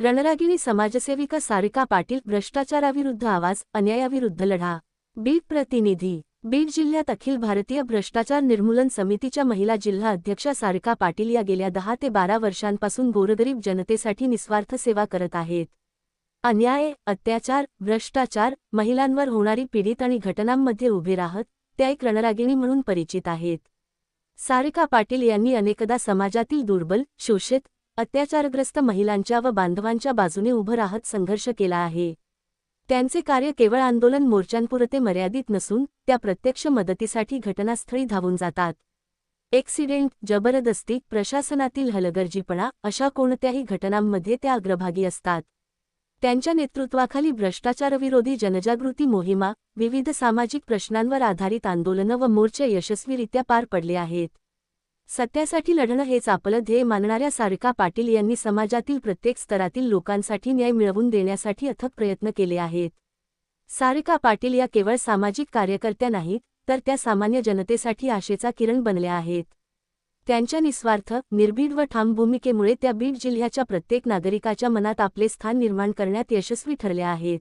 रणरागिणी समाजसेविका सारिका पाटील भ्रष्टाचाराविरुद्ध आवाज अन्यायाविरुद्ध लढा. बीड प्रतिनिधी बीड जिल्ह्यात अखिल भारतीय भ्रष्टाचार निर्मूलन समितीच्या महिला जिल्हा अध्यक्षा सारिका पाटील या गेल्या दहा ते बारा वर्षांपासून गोरगरीब जनतेसाठी निस्वार्थ सेवा करत आहेत. अन्याय अत्याचार भ्रष्टाचार महिलांवर होणारी पीडित आणि घटनांमध्ये उभे राहत त्या एक रणरागिणी म्हणून परिचित आहेत. सारिका पाटील यांनी अनेकदा समाजातील दुर्बल शोषित अत्याचारग्रस्त महिलांच्या व बांधवांच्या बाजूने उभं राहत संघर्ष केला आहे. त्यांचे कार्य केवळ आंदोलन मोर्चांपुरते मर्यादित नसून त्या प्रत्यक्ष मदतीसाठी घटनास्थळी धावून जातात. एक्सिडेंट जबरदस्ती प्रशासनातील हलगर्जीपणा अशा कोणत्याही घटनांमध्ये त्या अग्रभागी असतात. त्यांच्या नेतृत्वाखाली भ्रष्टाचारविरोधी जनजागृती मोहिमा विविध सामाजिक प्रश्नांवर आधारित आंदोलनं व मोर्चे यशस्वीरित्या पार पडले आहेत. सत्यासाठी लढणं हेच आपलं ध्येय मानणाऱ्या सारिका पाटील यांनी समाजातील प्रत्येक स्तरातील लोकांसाठी न्याय मिळवून देण्यासाठी अथक प्रयत्न केले आहेत. सारिका पाटील या केवळ सामाजिक कार्यकर्त्या नाहीत तर त्या सामान्य जनतेसाठी आशेचा किरण बनल्या आहेत. त्यांच्या निस्वार्थ निर्भीड व ठाम भूमिकेमुळे त्या बीड जिल्ह्याच्या प्रत्येक नागरिकाच्या मनात आपले स्थान निर्माण करण्यात यशस्वी ठरल्या आहेत.